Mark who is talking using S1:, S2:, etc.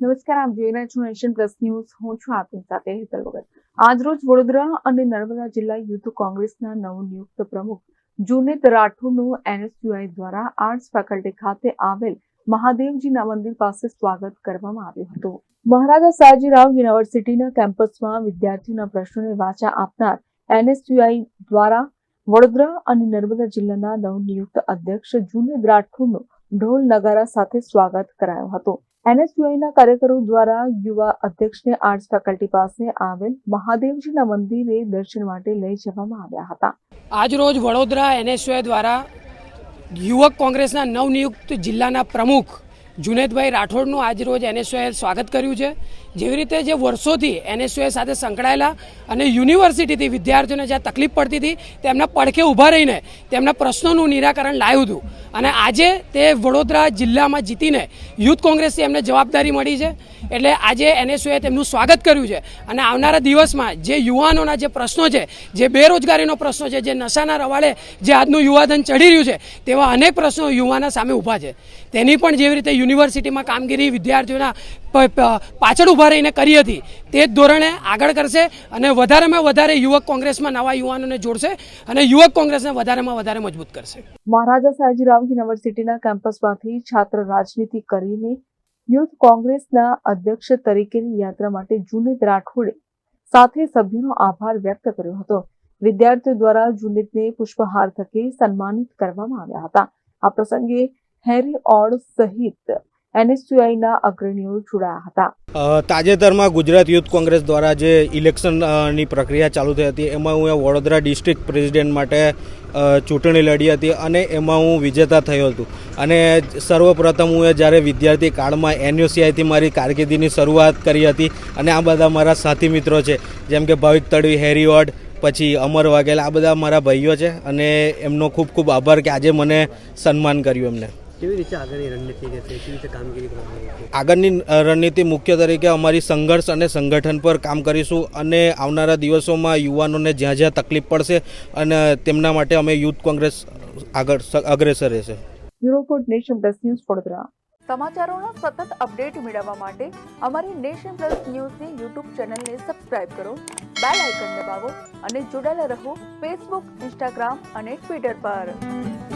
S1: નમસ્કાર, આપ જોઈ રહ્યા છો નેશન પ્લસ ન્યૂઝ. હું છું આપની સાથે હેતલ વગર. આજરોજ વડોદરા અને નર્મદા જિલ્લા યુથ કોંગ્રેસના નવનિયુક્ત પ્રમુખ જુનેદ રાઠોડનું એનએસયુઆઈ દ્વારા આર્ટ્સ ફેકલ્ટી ખાતે આવેલ મહાદેવજીના મંદિર પાસે સ્વાગત કરવામાં આવ્યું હતું. મહારાજા સયાજીરાવ યુનિવર્સિટીના કેમ્પસમાં વિદ્યાર્થીઓના પ્રશ્નોને વાચા આપનાર એનએસયુઆઈ દ્વારા વડોદરા અને નર્મદા જિલ્લાના નવનિયુક્ત અધ્યક્ષ જુનેદ રાઠોડનું ઢોલ નગારા સાથે સ્વાગત કરાયું હતું. એનએસયુઆઈના કાર્યકરો દ્વારા યુવા અધ્યક્ષને આર્ટ્સ ફેકલ્ટી પાસે આવેલ મહાદેવજીના મંદિરે દર્શન માટે લઈ જવામાં આવ્યા હતા.
S2: આજરોજ વડોદરા એનએસયુઆઈ દ્વારા યુવક કોંગ્રેસના નવનિયુક્ત જિલ્લાના પ્રમુખ જુનેદભાઈ રાઠોડનું આજરોજ એનએસયુએ સ્વાગત કર્યું છે. જેવી રીતે જે વર્ષોથી એનએસયુએ સાથે સંકળાયેલા અને યુનિવર્સિટીથી વિદ્યાર્થીઓને જ્યાં તકલીફ પડતી હતી, તેમના પડખે ઊભા રહીને તેમના પ્રશ્નોનું નિરાકરણ લાવ્યું હતું. અને આજે તે વડોદરા જિલ્લામાં જીતીને યુથ કોંગ્રેસથી એમને જવાબદારી મળી છે. એટલે આજે એનએસયુએ તેમનું સ્વાગત કર્યું છે. અને આવનારા દિવસમાં જે યુવાનોના જે પ્રશ્નો છે, જે બેરોજગારીનો પ્રશ્નો છે, જે નશાના રવાડે જે આજનું યુવાધન ચડી રહ્યું છે, તેવા અનેક પ્રશ્નો યુવાના સામે ઊભા છે. તેની પણ જેવી રીતે યુનિવર્સિટીમાં કામગીરી વિદ્યાર્થીઓના પાછળ ઊભા રહીને કરી હતી, તે જ ધોરણે આગળ કરશે અને વધારેમાં વધારે યુવક કોંગ્રેસમાં નવા યુવાનોને જોડશે અને યુવક કોંગ્રેસને વધારેમાં વધારે મજબૂત કરશે.
S1: મહારાજા સયાજીરાવ યુનિવર્સિટીના કેમ્પસમાંથી છાત્ર રાજનીતિ કરીને યુથ કોંગ્રેસના અધ્યક્ષ તરીકેની યાત્રા માટે જુનેદ રાઠોડે સાથે સભ્યોનો આભાર વ્યક્ત કર્યો હતો. વિદ્યાર્થીઓ દ્વારા જુનેદને પુષ્પહાર થકી સન્માનિત કરવામાં આવ્યા હતા. આ પ્રસંગે હેરી ઓડ સહિત એનએસયુઆઈના અગ્રણીઓ જોડાયા હતા.
S3: તાજેતરમાં ગુજરાત યુથ કોંગ્રેસ દ્વારા જે ઇલેક્શનની પ્રક્રિયા ચાલુ થઈ હતી, એમાં હું વડોદરા ડિસ્ટ્રિક્ટ પ્રેસિડેન્ટ માટે ચૂંટણી લડી હતી અને એમાં હું વિજેતા થયો હતો. અને સર્વપ્રથમ હું જ્યારે વિદ્યાર્થી કાળમાં એનયુસીઆઈથી મારી કારકિર્દીની શરૂઆત કરી હતી, અને આ બધા મારા સાથી મિત્રો છે, જેમ કે ભાવિક તડવી, હેરી પછી અમર વાઘેલા, આ બધા મારા ભાઈઓ છે, અને એમનો ખૂબ ખૂબ આભાર કે આજે મને સન્માન કર્યું એમને.
S4: કેવી રીતે આગળની રણનીતિ છે કેવી રીતે કામગીરી કરવાની
S3: આગળની રણનીતિ મુખ્ય તરીકે અમારી સંઘર્ષ અને સંગઠન પર કામ કરીશું અને આવનારા દિવસોમાં યુવાનોને જ્યાં જ્યાં તકલીફ પડશે અને તેમના માટે અમે યુથ કોંગ્રેસ આગળ અગ્રેસર રહેશે.
S1: Bureau Nation Plus News Vadodara. સમાચારોના સતત અપડેટ મેળવવા માટે અમારી નેશન પ્લસ ન્યૂઝની યુટ્યુબ ચેનલને સબસ્ક્રાઇબ કરો બેલ આઇકન દબાવો અને જોડાયેલા રહો ફેસબુક ઇન્સ્ટાગ્રામ અને ટ્વિટર પર.